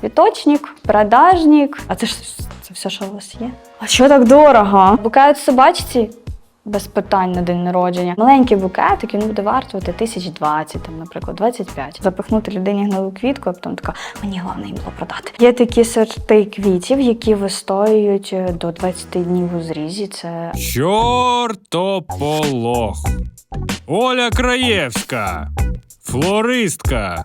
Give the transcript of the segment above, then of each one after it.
цвіточник, продажник. А це ж це все, що у вас є. А що так дорого? Букет собачці без питань на день народження. Маленький букетик він буде вартувати тисяч двадцять, там, наприклад, 25. Запихнути людині гнилу квітку, а потім така, мені головне їм було продати. Є такі сорти квітів, які вистоюють е, до 20 днів у зрізі. Це Чортополох. Оля Краєвська. Флористка.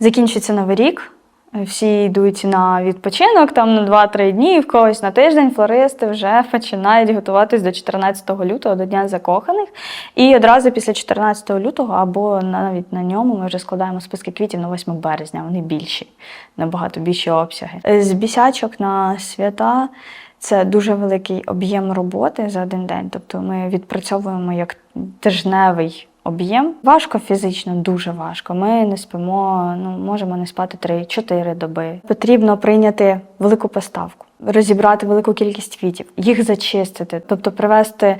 Закінчується новий рік. Всі йдуть на відпочинок там на 2-3 дні, в когось на тиждень флористи вже починають готуватись до 14 лютого, до Дня закоханих. І одразу після 14 лютого, або навіть на ньому, ми вже складаємо списки квітів на 8 березня. Вони більші, набагато більші обсяги. З бісячок на свята це дуже великий об'єм роботи за один день. Тобто ми відпрацьовуємо як тижневий об'єм. Важко фізично, дуже важко. Ми не спимо, ну можемо не спати 3-4 доби. Потрібно прийняти велику поставку, розібрати велику кількість квітів, їх зачистити, тобто привести.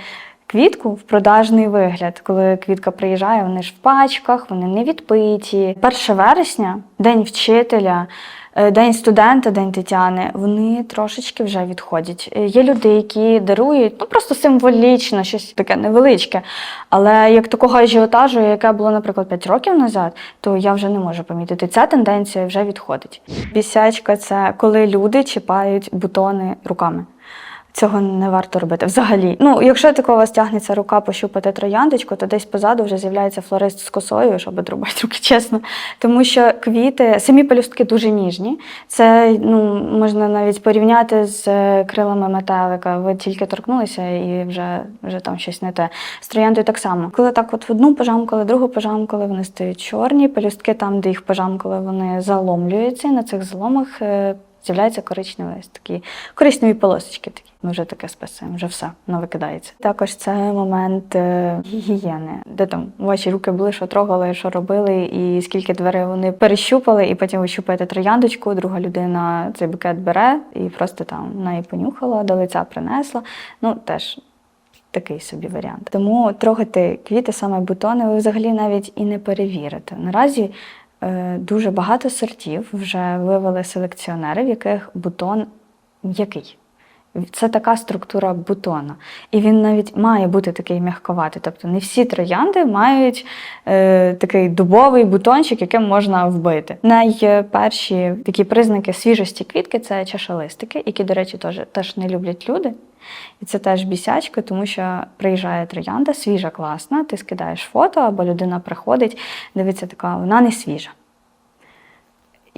Квітку в продажний вигляд, коли квітка приїжджає, вони ж в пачках, вони не відпиті. 1 вересня, день вчителя, е, день студента, день Тетяни, вони трошечки вже відходять. Е, Є люди, які дарують ну просто символічно, щось таке невеличке. Але як такого ажіотажу, яке було, наприклад, 5 років назад, то я вже не можу помітити. Ця тенденція вже відходить. Бісячка це коли люди чіпають бутони руками. Цього не варто робити взагалі. Ну, якщо такого у вас тягнеться рука пощупати трояндочку, то десь позаду вже з'являється флорист з косою, щоб одрубати руки, чесно. Тому що квіти, самі пелюстки дуже ніжні. Це ну, можна навіть порівняти з е, крилами метелика. Ви тільки торкнулися і вже, вже там щось не те. З трояндою так само. Коли так от одну пожамкали, другу пожамкали, вони стають чорні. Пелюстки там, де їх пожамкали, вони заломлюються. На цих заломах е, з'являються коричневі ось такі коричневі полосочки. Такі. Ми вже таке списуємо, вже все, воно викидається. Також це момент е, гігієни, де там ваші руки були, що трогали, що робили, і скільки дверей вони перещупали, і потім ви щупаєте трояндочку, друга людина цей букет бере і просто там і понюхала, до лиця принесла. Ну теж. Такий собі варіант. Тому трогати квіти, саме бутони, ви взагалі навіть і не перевірите. Наразі дуже багато сортів вже вивели селекціонери, в яких бутон м'який. Це така структура бутона. І він навіть має бути такий м'ягковатий. Тобто не всі троянди мають е, такий дубовий бутончик, яким можна вбити. Найперші такі признаки свіжості квітки це чашелистики, які, до речі, теж, теж не люблять люди. І це теж бісячка, тому що приїжджає троянда, свіжа, класна, ти скидаєш фото, або людина приходить, дивиться така, вона не свіжа.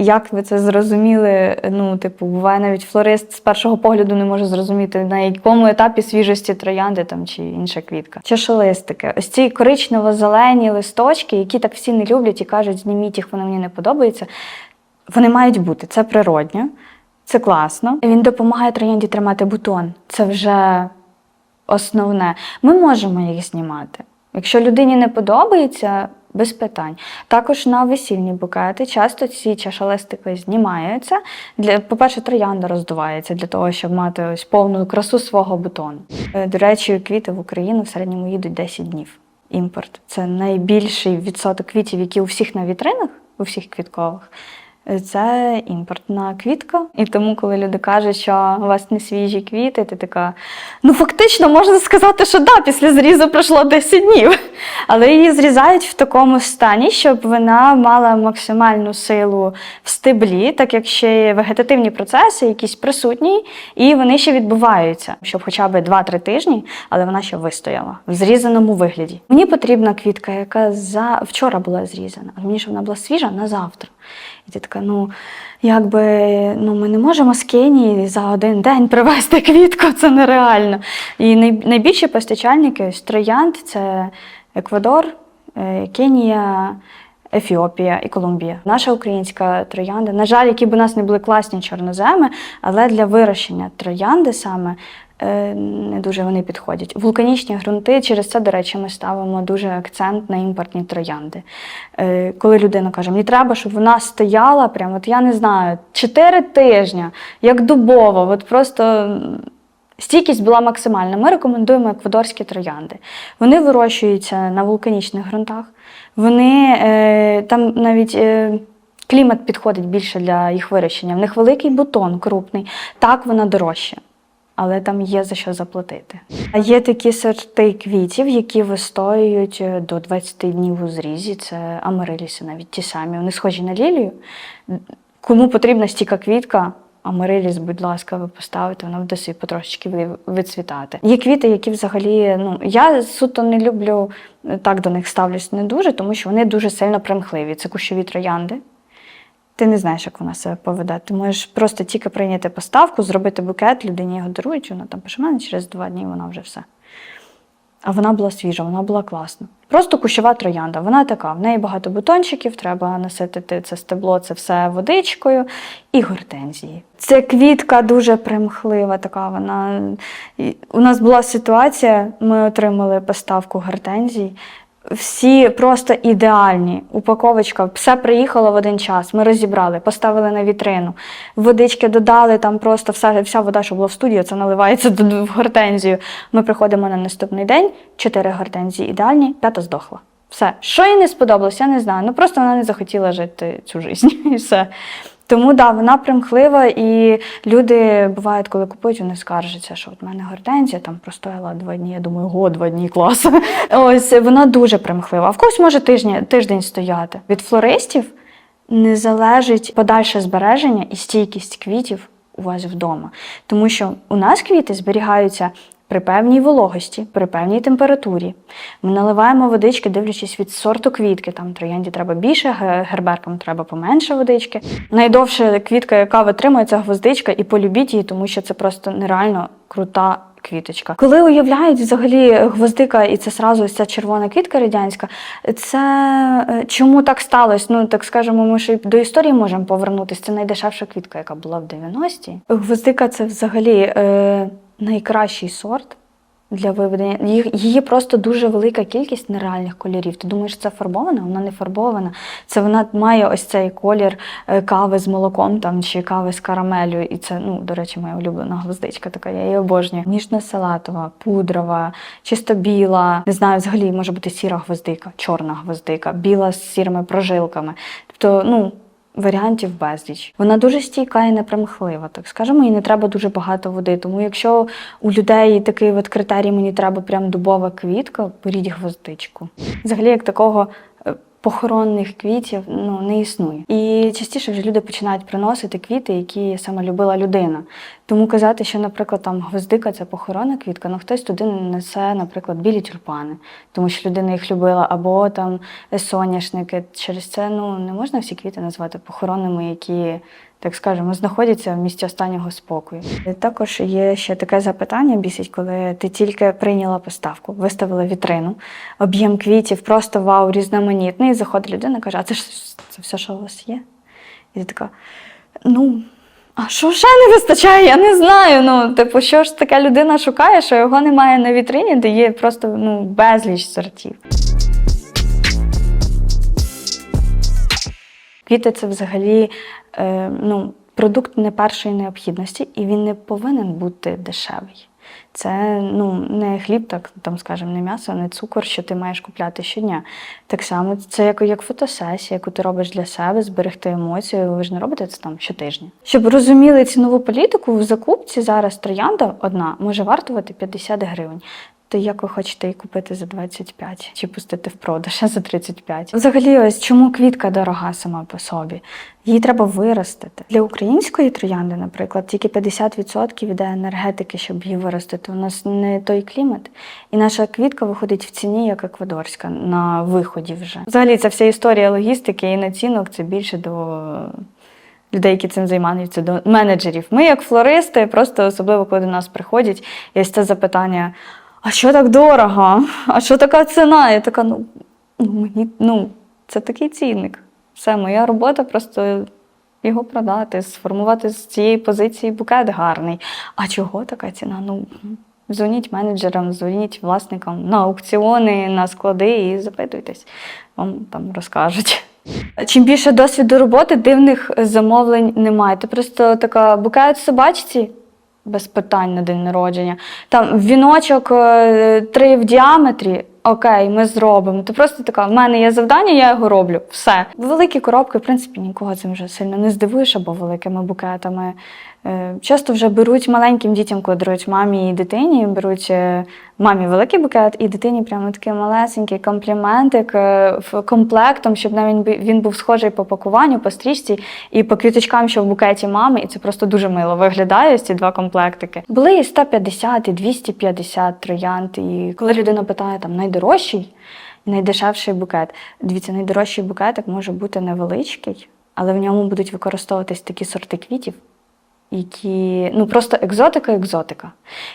Як ви це зрозуміли? Ну, типу, буває навіть флорист з першого погляду не може зрозуміти, на якому етапі свіжості троянди там чи інша квітка. Чашелистики. Ось ці коричнево-зелені листочки, які так всі не люблять і кажуть, зніміть їх, вони мені не подобаються. Вони мають бути. Це природньо, це класно. Він допомагає троянді тримати бутон. Це вже основне. Ми можемо їх знімати. Якщо людині не подобається, без питань. Також на весільні букети часто ці чашелистики знімаються. Для, по-перше, троянда роздувається для того, щоб мати ось повну красу свого бутону. Е, До речі, квіти в Україну в середньому їдуть 10 днів. Імпорт це найбільший відсоток квітів, які у всіх на вітринах, у всіх квіткових. Е, Це імпортна квітка. І тому, коли люди кажуть, що у вас не свіжі квіти, ти така, ну фактично можна сказати, що да, після зрізу пройшло 10 днів. Але її зрізають в такому стані, щоб вона мала максимальну силу в стеблі, так як ще є вегетативні процеси, якісь присутні, і вони ще відбуваються, щоб хоча б 2-3 тижні, але вона ще вистояла в зрізаному вигляді. Мені потрібна квітка, яка за вчора була зрізана, а мені щоб вона була свіжа на завтра. Така, ну якби ну ми не можемо з Кенії за один день привезти квітку, це нереально. І найбільші постачальники ось троянд це Еквадор, е, Кенія. Ефіопія і Колумбія. Наша українська троянда. На жаль, які б у нас не були класні чорноземи, але для вирощення троянди саме не дуже вони підходять. Вулканічні ґрунти, через це, до речі, ми ставимо дуже акцент на імпортні троянди. Е, Коли людина каже, мені треба, щоб вона стояла, прямо, от я не знаю, 4 тижні, як дубово, от просто. Стійкість була максимальна. Ми рекомендуємо еквадорські троянди. Вони вирощуються на вулканічних ґрунтах. Вони е, там навіть е, клімат підходить більше для їх вирощення. В них великий бутон крупний. Так, вона дорожча. Але там є за що заплатити. А є такі сорти квітів, які вистоюють е, до 20 днів у зрізі. Це амариліси, навіть ті самі. Вони схожі на лілію. Кому потрібна стіка квітка, амариліс, будь ласка, ви поставите, вона буде собі потрошечки вицвітати. Є квіти, які взагалі, ну я суто не люблю е, так до них ставлюсь не дуже, тому що вони дуже сильно примхливі. Це кущові троянди. Ти не знаєш, як вона себе поведе. Ти можеш просто тільки прийняти поставку, зробити букет, людині його дарують, вона там пише, мене через два дні вона вже все. А вона була свіжа, вона була класна. Просто кущова троянда. Вона така, в неї багато бутончиків, треба наситити це стебло, це все водичкою і гортензії. Це квітка дуже примхлива, така вона. У нас була ситуація, ми отримали поставку гортензій. Всі просто ідеальні. Упаковочка, все приїхало в один час. Ми розібрали, поставили на вітрину. Водички додали, там просто вся, вся вода, що була в студії, це наливається в гортензію. Ми приходимо на наступний день, чотири гортензії ідеальні, п'ята здохла. Все. Що їй не сподобалось, я не знаю. Ну просто вона не захотіла жити цю життя і все. Тому да, вона примхлива, і люди бувають, коли купують, вони скаржаться, що от в мене гортензія там простояла два дні. Я думаю, го, два дні клас. Ось вона дуже примхлива. А в когось може тижні, тиждень стояти. Від флористів не залежить подальше збереження і стійкість квітів у вас вдома. Тому що у нас квіти зберігаються при певній вологості, при певній температурі. Ми наливаємо водички, дивлячись від сорту квітки. Там троянді треба більше, ге- герберкам треба поменше водички. Найдовша квітка, яка витримує, це гвоздичка, і полюбіть її, тому що це просто нереально крута. Квіточка. Коли уявляють взагалі гвоздика, і це сразу ця червона квітка радянська, це е, чому так сталося? Ну так скажемо, ми ще й до історії можемо повернутися. Це найдешевша квітка, яка була в 90-ті. Гвоздика це взагалі е, найкращий сорт для виведення. Її просто дуже велика кількість нереальних кольорів. Ти думаєш, це фарбована? Вона не фарбована. Це вона має ось цей колір е, кави з молоком там чи кави з карамелю. І це, ну, до речі, моя улюблена гвоздичка така, я її обожнюю. Ніжно-салатова, пудрова, чисто біла. Не знаю, взагалі може бути сіра гвоздика, чорна гвоздика, біла з сірими прожилками. Тобто, ну. Варіантів безліч. Вона дуже стійка і непримхлива, так скажемо, і не треба дуже багато води. Тому якщо у людей такий от критерій, мені треба прям дубова квітка, беріть гвоздичку. Взагалі, як такого похоронних квітів ну, не існує. І частіше вже люди починають приносити квіти, які саме любила людина. Тому казати, що, наприклад, там гвоздика це похоронна квітка, ну хтось туди несе, наприклад, білі тюльпани, тому що людина їх любила, або там соняшники. Через це ну не можна всі квіти назвати похоронними, які. Так скажемо, знаходяться в місці останнього спокою. Також є ще таке запитання, бісить, коли ти тільки прийняла поставку, виставила вітрину, об'єм квітів, просто вау, різноманітний. І заходить людина і каже: А це ж це все, що у вас є? І ти така, ну. А що ще не вистачає? Я не знаю. Ну, типу, що ж така людина шукає, що його немає на вітрині, де є просто ну, безліч сортів. Квіти це взагалі ну, продукт не першої необхідності, і він не повинен бути дешевий. Це ну, не хліб, так там скажемо, не м'ясо, не цукор, що ти маєш купляти щодня. Так само це як, як фотосесія, яку ти робиш для себе, зберегти емоцію. Ви ж не робите це там щотижня. Щоб розуміли цінову політику, в закупці зараз троянда одна може вартувати 50 гривень. То як ви хочете її купити за 25 чи пустити в продаж за 35? Взагалі, ось чому квітка дорога сама по собі? Її треба виростити. Для української троянди, наприклад, тільки 50% іде енергетики, щоб її виростити. У нас не той клімат. І наша квітка виходить в ціні, як еквадорська, на виході вже. Взагалі, ця вся історія логістики і націнок це більше до людей, які цим займаються, до менеджерів. Ми, як флористи, просто особливо, коли до нас приходять, і це запитання: а що так дорого? А що така ціна? Я така, ну, ну мені ну, це такий цінник. Все, моя робота просто його продати, сформувати з цієї позиції букет гарний. А чого така ціна? Ну, дзвоніть менеджерам, дзвоніть власникам на аукціони, на склади і запитуйтесь, вам там розкажуть. Чим більше досвіду роботи, дивних замовлень немає. Ти просто така букет собачці, без питань на день народження. Там віночок е, три в діаметрі. Окей, ми зробимо. Ти просто така, в мене є завдання, я його роблю. Все. Великі коробки, в принципі, нікого цим вже сильно не здивуєш або великими букетами. Е, Часто вже беруть маленьким дітям, коли дарують мамі і дитині, беруть е, мамі великий букет, і дитині прямо такий малесенький компліментик е, комплектом, щоб навіть він був схожий по пакуванню, по стрічці і по квіточкам, що в букеті мами, і це просто дуже мило виглядає ці два комплектики. Були і 150, і 250 троянд. І коли людина питає там найдорожчий найдешевший букет, дивіться, найдорожчий букетик може бути невеличкий, але в ньому будуть використовуватись такі сорти квітів, які ну просто екзотика, екзотика.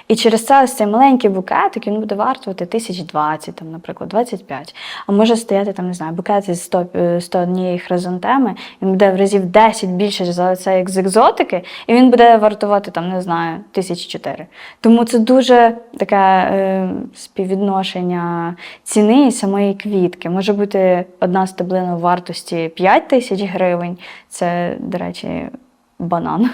І через це ось цей маленький букетик він буде вартувати тисяч двадцять, там, наприклад, 25. А може стояти там, не знаю, букет із 100, е, 101 хризантеми, він буде в разів 10 більше за це як з екзотики, і він буде вартувати там, не знаю, тисяч чотири. Тому це дуже таке е, співвідношення ціни і самої квітки. Може бути одна стеблина в вартості 5 тисяч гривень. Це, до речі, банан.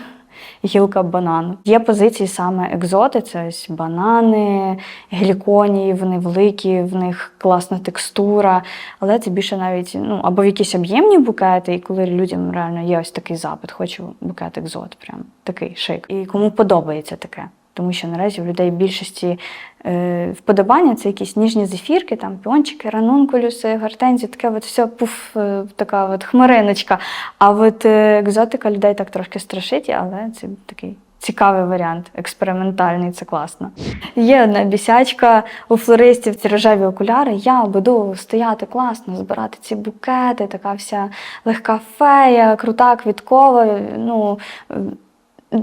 Гілка банану. Є позиції саме екзоти, це ось банани, гліконії, вони великі, в них класна текстура, але це більше навіть ну, або в якісь об'ємні букети, і коли людям реально є ось такий запит, хочу букет екзот, прям такий шик. І кому подобається таке. Тому що наразі в людей більшості е, вподобання це якісь ніжні зефірки, там піончики, ранункулюси, гортензії, таке от все пуф, е, така от хмариночка. А от е, екзотика людей так трошки страшить, але це такий цікавий варіант, експериментальний, це класно. Є одна бісячка у флористів, ці рожеві окуляри. Я буду стояти класно, збирати ці букети, така вся легка фея, крута, квіткова. Ну,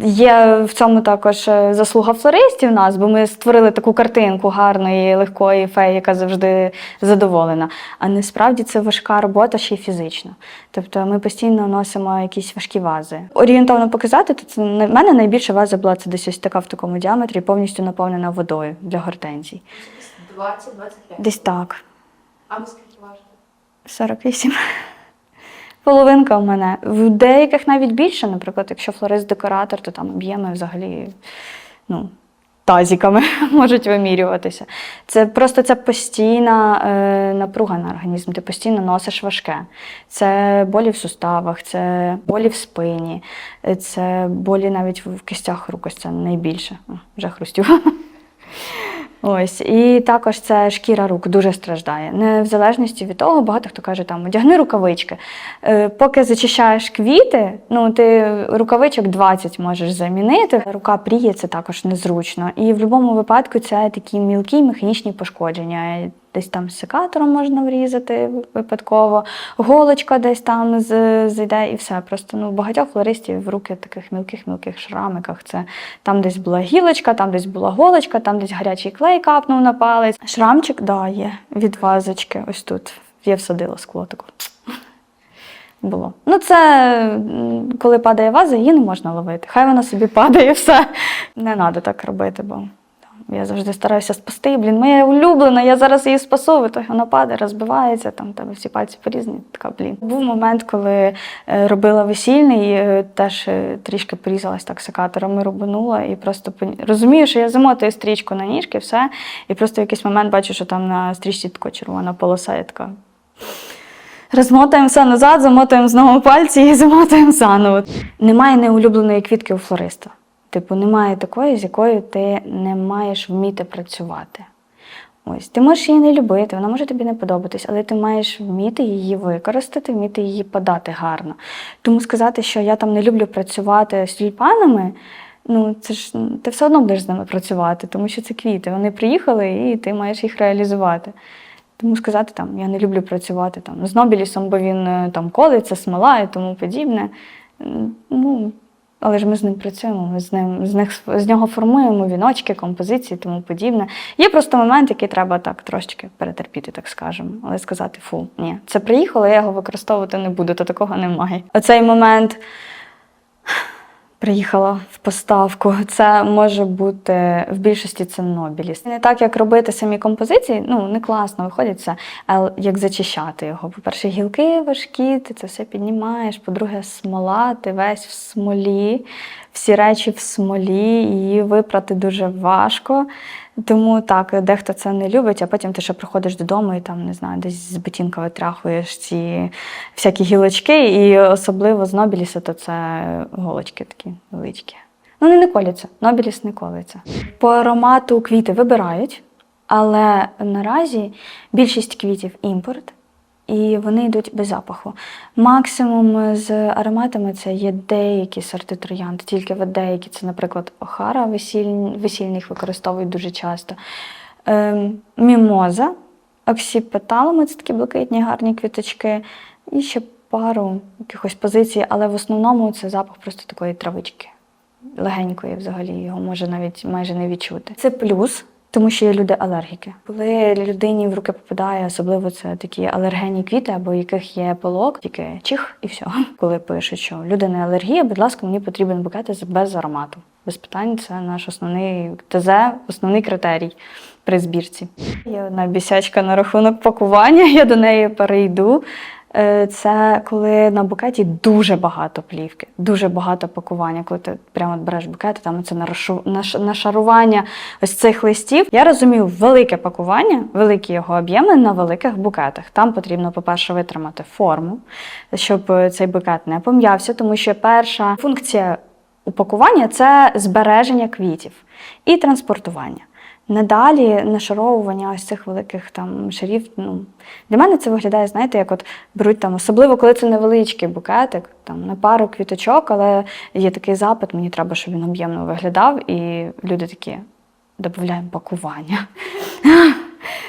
Є в цьому також е, заслуга флористів нас, бо ми створили таку картинку гарної, легкої феї, яка завжди задоволена. А насправді це важка робота ще й фізично. Тобто ми постійно носимо якісь важкі вази. Орієнтовно показати, то це в мене найбільша ваза була це десь ось така в такому діаметрі, повністю наповнена водою для гортензій. 20-25. Десь так. А ви скільки важите? 48. Половинка в мене. В деяких навіть більше, наприклад, якщо флорист-декоратор, то там об'єми взагалі ну, тазіками можуть вимірюватися. Це просто це постійна е, напруга на організм. Ти постійно носиш важке. Це болі в суставах, це болі в спині, е, це болі навіть в кистях рук. Це найбільше. Вже хрустю. Ось, і також це шкіра рук дуже страждає. Не в залежності від того, багато хто каже, там одягни рукавички. Е, поки зачищаєш квіти, ну ти рукавичок 20 можеш замінити. Рука пріє, це також незручно. І в будь-якому випадку це такі мілкі механічні пошкодження. Десь там секатором можна врізати випадково, голочка десь там зайде і все. Просто ну, багатьох флористів в руки в таких мілких-мілких шрамиках. Це там десь була гілочка, там десь була голочка, там десь гарячий клей капнув на палець. Шрамчик, да, є від вазочки. Ось тут. Я всадила скло таку. Було. Ну, це коли падає ваза, її не можна ловити. Хай вона собі падає, все. Не треба так робити, бо я завжди стараюся спасти. Блін, моя улюблена, я зараз її спасу, в ітогі вона падає, розбивається, там тебе всі пальці порізні. Така, блін. Був момент, коли е, робила весільний, е, теж е, трішки порізалась так секатором і рубанула, і просто розумію, що я замотую стрічку на ніжки, все. І просто в якийсь момент бачу, що там на стрічці така червона полоса, я така. Розмотаємо все назад, замотуємо знову пальці і замотуємо заново. Немає неулюбленої квітки у флориста. Типу, немає такої, з якою ти не маєш вміти працювати. Ось, ти можеш її не любити, вона може тобі не подобатись, але ти маєш вміти її використати, вміти її подати гарно. Тому сказати, що я там не люблю працювати з тюльпанами, ну це ж ти все одно будеш з ними працювати, тому що це квіти. Вони приїхали і ти маєш їх реалізувати. Тому сказати, там, я не люблю працювати там, з Нобілісом, бо він е, там колиться, смола і тому подібне. Ну, але ж ми з ним працюємо, ми з ним з них з нього формуємо віночки, композиції, тому подібне. Є просто момент, який треба так трошечки перетерпіти, так скажемо. Але сказати, фу, ні, це приїхало, я його використовувати не буду, то такого немає. Оцей момент Приїхала в поставку. Це може бути в більшості це Нобіліс. Не так, як робити самі композиції, ну не класно виходить це, а як зачищати його. По-перше, гілки важкі, ти це все піднімаєш. По-друге, смола, ти весь в смолі, всі речі в смолі, її випрати дуже важко. Тому так, дехто це не любить, а потім ти ще приходиш додому і там, не знаю, десь з бетінка витряхуєш ці всякі гілочки, і особливо з Нобіліса, то це голочки такі величкі. Ну, вони не коляться, Нобіліс не колиться. По аромату квіти вибирають, але наразі більшість квітів імпорт, і вони йдуть без запаху. Максимум з ароматами це є деякі сорти троянд, тільки от деякі, це, наприклад, охара весіль... весільних використовують дуже часто. Ем, мімоза, оксіпеталами це такі блакитні гарні квіточки, і ще пару якихось позицій, але в основному це запах просто такої травички. Легенької взагалі його може навіть майже не відчути. Це плюс, тому що є люди-алергіки. Коли людині в руки попадає, особливо це такі алергенні квіти, або яких є пилок, тільки чих і все. Коли пишуть, що в людини алергія, будь ласка, мені потрібен букет без аромату. Без питань, це наш основний ТЗ, основний критерій при збірці. Є одна бісячка на рахунок пакування, я до неї перейду. Е, Це коли на букеті дуже багато плівки, дуже багато пакування. Коли ти прямо береш букет, там це нашарування ось цих листів. Я розумію, велике пакування, великі його об'єми на великих букетах. Там потрібно, по-перше, витримати форму, щоб цей букет не пом'явся, тому що перша функція упакування це збереження квітів і транспортування. Надалі нашаровування ось цих великих там шарів. Ну, для мене це виглядає, знаєте, як от беруть там, особливо коли це невеличкий букетик, там на пару квіточок, але є такий запит, мені треба, щоб він об'ємно виглядав, і люди такі додаємо пакування.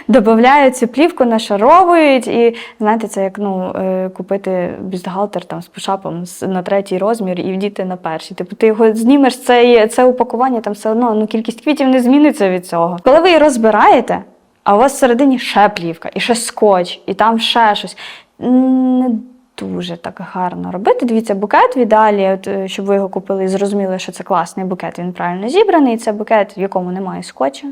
Додають цю плівку, нашаровують, і знаєте, це як ну, е, купити бюстгальтер там з пушапом на третій розмір і вдіти на перший. Типу, ти його знімеш, це, це упакування, там все одно ну, кількість квітів не зміниться від цього. Коли ви її розбираєте, а у вас всередині ще плівка, і ще скотч, і там ще щось. Дуже так гарно робити. Дивіться, букет в ідеалі, от, е, щоб ви його купили і зрозуміли, що це класний букет, він правильно зібраний. Це букет, в якому немає скотча.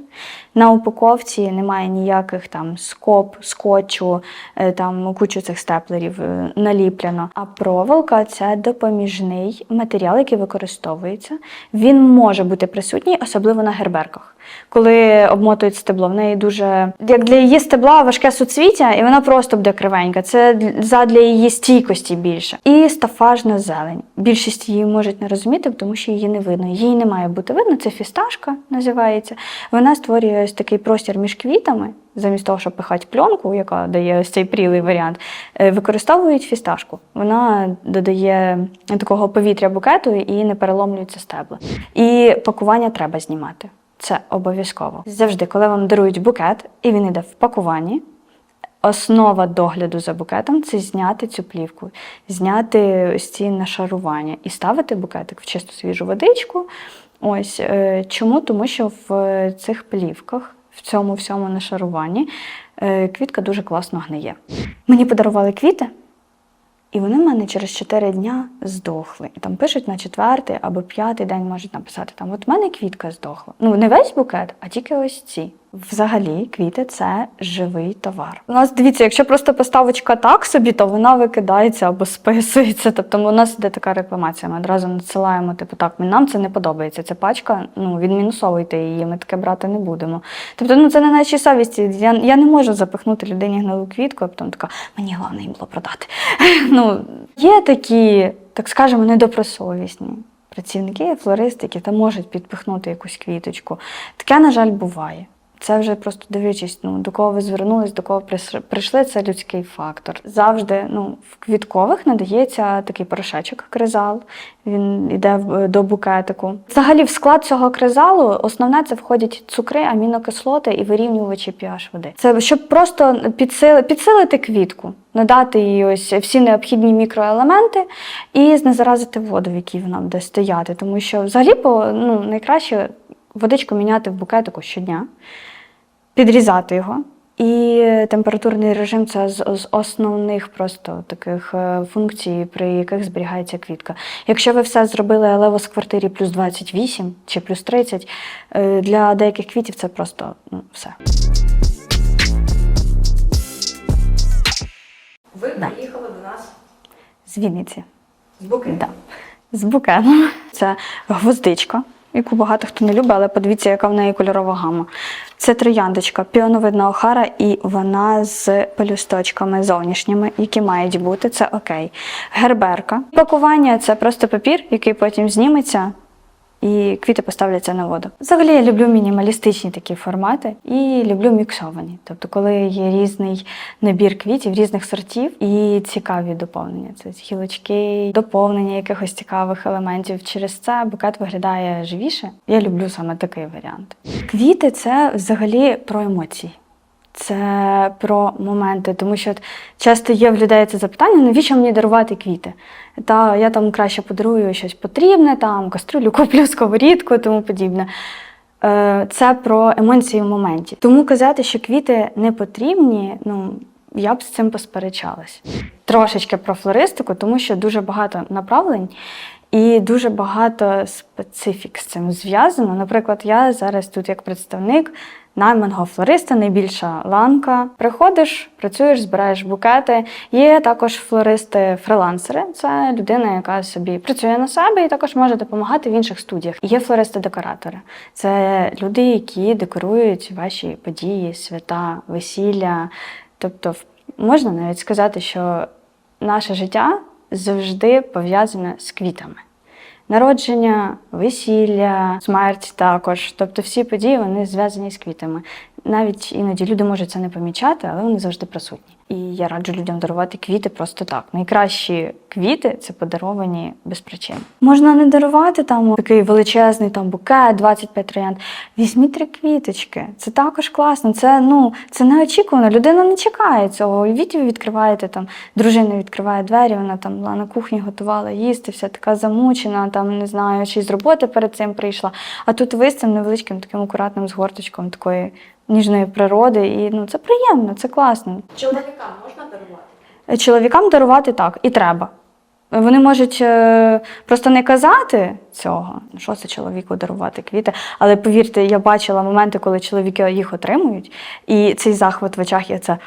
На упаковці немає ніяких там скоб, скотчу, е, там кучу цих степлерів е, наліплено. А проволока це допоміжний матеріал, який використовується. Він може бути присутній, особливо на герберках. Коли обмотують стебло, в неї дуже як для її стебла важке суцвіття, і вона просто буде кривенька. Це дл- задля її стійкості більше. І стафажна зелень. Більшість її можуть не розуміти, тому що її не видно. Її не має бути видно. Це фісташка називається. Вона створює ось такий простір між квітами. Замість того, щоб пихати пленку, яка дає ось цей прілий варіант, е, використовують фісташку. Вона додає такого повітря букету і не переломлюються стебла. І пакування треба знімати. Це обов'язково. Завжди, коли вам дарують букет, і він йде в пакуванні, основа догляду за букетом це зняти цю плівку, зняти ось ці нашарування і ставити букетик в чисту свіжу водичку. Ось е, чому? Тому що в цих плівках, в цьому всьому нашаруванні, е, квітка дуже класно гниє. Мені подарували квіти. І вони в мене через 4 дня здохли. І там пишуть на четвертий або п'ятий день можуть написати: там, от в мене квітка здохла. Ну, не весь букет, а тільки ось ці. Взагалі, квіти це живий товар. У нас дивіться, якщо просто поставочка так собі, то вона викидається або списується. Тобто у нас іде така рекламація. Ми одразу надсилаємо, типу, так, нам це не подобається. Ця пачка, ну відмінусовуйте її, ми таке брати не будемо. Тобто, ну це не нашій совісті. Я, я не можу запихнути людині гнилу квітку, а потім така, мені головне їм було продати. Ну, є такі, так скажемо, недобросовісні працівники, флористи, які можуть підпихнути якусь квіточку. Таке, на жаль, буває. Це вже просто дивлячись, ну до кого ви звернулись, до кого прийшли, це людський фактор. Завжди ну, в квіткових надається такий порошечок кризал. Він йде до букетику. Взагалі, в склад цього кризалу основне це входять цукри, амінокислоти і вирівнювачі pH води. Це щоб просто підсили, підсилити квітку, надати їй ось всі необхідні мікроелементи і знезаразити воду, в якій вона буде стояти. Тому що взагалі по ну, найкраще водичку міняти в букетику щодня, підрізати його І температурний режим це з, основних просто таких е, функцій, при яких зберігається квітка. Якщо ви все зробили, але у вас в квартирі плюс 28 чи плюс 30, е, для деяких квітів це просто ну, все. Ви Да. приїхали до нас З Вінниці. з букетом. Да. З букетом. Це гвоздичка, яку багато хто не любить, але подивіться, яка в неї кольорова гама. Це трояндочка, піоновидна охара, і вона з пелюсточками зовнішніми, які мають бути. Це окей. Герберка. Пакування це просто папір, який потім зніметься. І квіти поставляться на воду. Взагалі я люблю мінімалістичні такі формати і люблю міксовані. Тобто, коли є різний набір квітів, різних сортів і цікаві доповнення. Це гілочки, доповнення якихось цікавих елементів. Через це букет виглядає живіше. Я люблю саме такий варіант. Квіти це взагалі про емоції. Це про моменти, тому що часто є в людей це запитання, навіщо мені дарувати квіти? Та я там краще подарую щось потрібне, там каструлю куплю, сковорідку, тому подібне. Е, Це про емоції в моменті. Тому казати, що квіти не потрібні, ну я б з цим посперечалась. Трошечки про флористику, тому що дуже багато направлень і дуже багато специфік з цим зв'язано. Наприклад, я зараз тут як представник найманого флориста, найбільша ланка. Приходиш, працюєш, збираєш букети. Є також флористи-фрилансери. Це людина, яка собі працює на себе і також може допомагати в інших студіях. Є флористи-декоратори. Це люди, які декорують ваші події, свята, весілля. Тобто, можна навіть сказати, що наше життя завжди пов'язане з квітами. Народження, весілля, смерть також. Тобто всі події вони зв'язані з квітами. Навіть іноді люди можуть це не помічати, але вони завжди присутні. І я раджу людям дарувати квіти просто так. Найкращі квіти це подаровані без причин. Можна не дарувати там такий величезний там букет, 25 троянд. Візьміть три квіточки. Це також класно. Це ну це неочікувано. Людина не чекає цього. Уявіть, ви відкриваєте там, дружина відкриває двері, вона там була на кухні, готувала їсти, вся така замучена, там не знаю, чи з роботи перед цим прийшла. А тут ви з цим невеличким таким акуратним згорточком такої ніжної природи. І ну це приємно, це класно. Чоловікам можна дарувати? Чоловікам дарувати так, і треба. Вони можуть е, просто не казати цього, що це чоловіку дарувати квіти. Але повірте, я бачила моменти, коли чоловіки їх отримують, і цей захват в очах є це.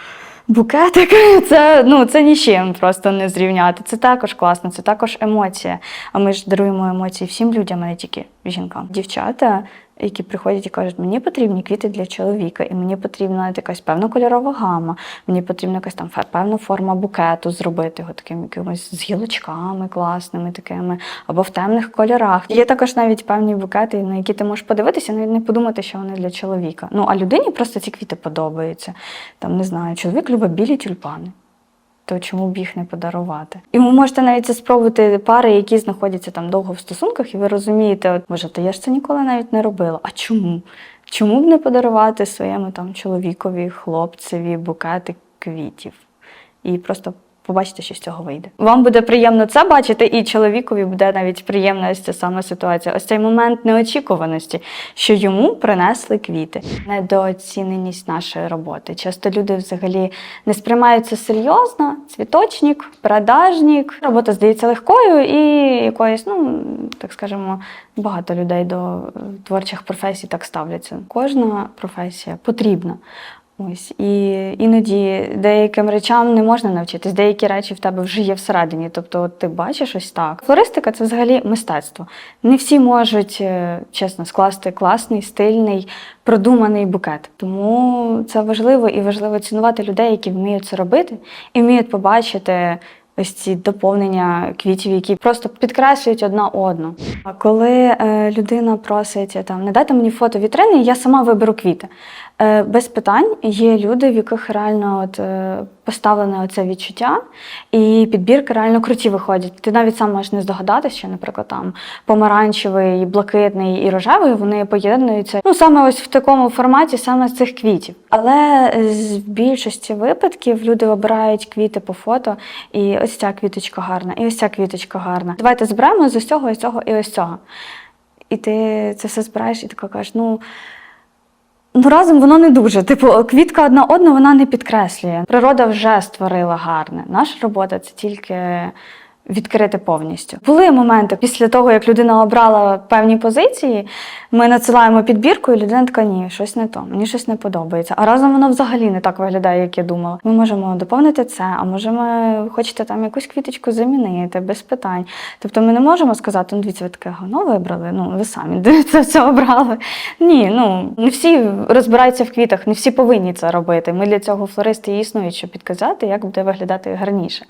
Букетик, це ну це нічим просто не зрівняти. Це також класно, це також емоція. А ми ж даруємо емоції всім людям, а не тільки жінкам. Дівчата, які приходять і кажуть, мені потрібні квіти для чоловіка, і мені потрібна якась певна кольорова гама, мені потрібна якась там певна форма букету зробити його таким якимось з гілочками класними такими, або в темних кольорах. Є також навіть певні букети, на які ти можеш подивитися, навіть не подумати, що вони для чоловіка. Ну а людині просто ці квіти подобаються. Там не знаю, чоловік любить білі тюльпани. То чому б їх не подарувати? І ви можете навіть це спробувати пари, які знаходяться там довго в стосунках, і ви розумієте, от, боже, то я ж це ніколи навіть не робила. А чому? Чому б не подарувати своєму там чоловікові, хлопцеві букети квітів? І просто побачите, що з цього вийде. Вам буде приємно це бачити, і чоловікові буде навіть приємна ось ця сама ситуація. Ось цей момент неочікуваності, що йому принесли квіти. Недооціненість нашої роботи. Часто люди взагалі не сприймаються серйозно. Цвіточник, продажник. Робота здається легкою і якоюсь, ну так скажемо, багато людей до творчих професій так ставляться. Кожна професія потрібна. Ось і іноді деяким речам не можна навчитись, деякі речі в тебе вже є всередині. Тобто, ти бачиш ось так. Флористика це взагалі мистецтво. Не всі можуть е, чесно скласти класний, стильний, продуманий букет. Тому це важливо і важливо цінувати людей, які вміють це робити і вміють побачити. Ось ці доповнення квітів, які просто підкреслюють одна одну. А коли е, людина просить там не дайте мені фото вітрини, я сама виберу квіти. Е, без питань є люди, в яких реально от, е, поставлене оце відчуття, і підбірки реально круті виходять. Ти навіть сам можеш не здогадатися, що, наприклад, там помаранчевий, блакитний і рожевий вони поєднуються ну саме ось в такому форматі, саме з цих квітів. Але з більшості випадків люди обирають квіти по фото, і ця квіточка гарна, і ось ця квіточка гарна. Давайте зберемо з ось цього, ось цього і ось цього. І ти це все збираєш, і така кажеш, ну. Ну, разом воно не дуже. Типу, квітка одна одну вона не підкреслює. Природа вже створила гарне. Наша робота це тільки відкрити повністю. Були моменти після того, як людина обрала певні позиції, ми надсилаємо підбірку, і людина така, ні, щось не то, мені щось не подобається. А разом воно взагалі не так виглядає, як я думала. Ми можемо доповнити це, а може, ми хочете там якусь квіточку замінити без питань. Тобто ми не можемо сказати, ну дивіться, ви таке говно вибрали, ну ви самі це все обрали. Ні, ну не всі розбираються в квітах, не всі повинні це робити. Ми для цього флористи існують, щоб підказати, як буде виглядати гарніше.